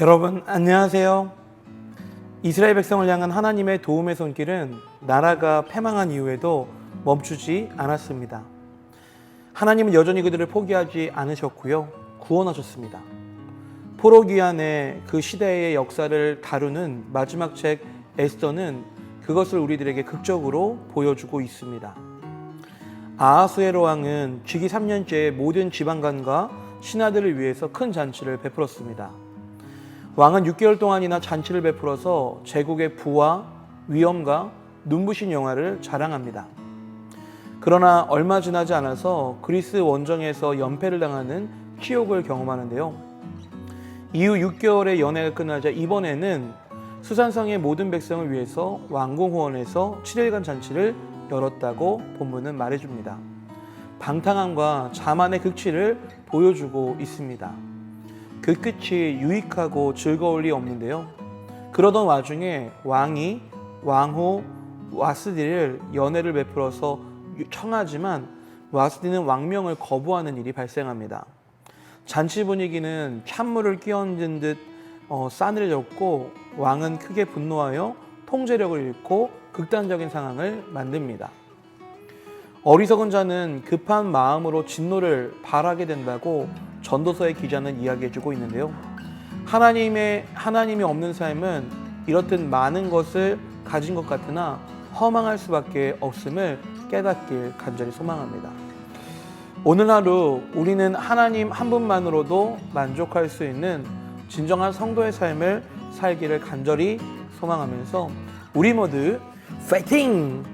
여러분 안녕하세요. 이스라엘 백성을 향한 하나님의 도움의 손길은 나라가 패망한 이후에도 멈추지 않았습니다. 하나님은 여전히 그들을 포기하지 않으셨고요. 구원하셨습니다. 포로 귀환의 그 시대의 역사를 다루는 마지막 책 에스더는 그것을 우리들에게 극적으로 보여주고 있습니다. 아하수에로 왕은 즉위 3년째 모든 지방관과 신하들을 위해서 큰 잔치를 베풀었습니다. 왕은 6개월 동안이나 잔치를 베풀어서 제국의 부와 위엄과 눈부신 영화를 자랑합니다. 그러나 얼마 지나지 않아서 그리스 원정에서 연패를 당하는 치욕을 경험하는데요. 이후 6개월의 연애가 끝나자 이번에는 수산성의 모든 백성을 위해서 왕궁호원에서 7일간 잔치를 열었다고 본문은 말해줍니다. 방탕함과 자만의 극치를 보여주고 있습니다. 그 끝이 유익하고 즐거울 리 없는데요. 그러던 와중에 왕이 왕후 와스디를 연애를 베풀어서 청하지만 와스디는 왕명을 거부하는 일이 발생합니다. 잔치 분위기는 찬물을 끼얹은 듯 어, 싸늘해졌고 왕은 크게 분노하여 통제력을 잃고 극단적인 상황을 만듭니다. 어리석은 자는 급한 마음으로 진노를 발하게 된다고 전도서의 기자는 이야기해주고 있는데요. 하나님의 하나님이 없는 삶은 이렇듯 많은 것을 가진 것 같으나 허망할 수밖에 없음을 깨닫길 간절히 소망합니다. 오늘 하루 우리는 하나님 한 분만으로도 만족할 수 있는 진정한 성도의 삶을 살기를 간절히 소망하면서 우리 모두 파이팅! 호!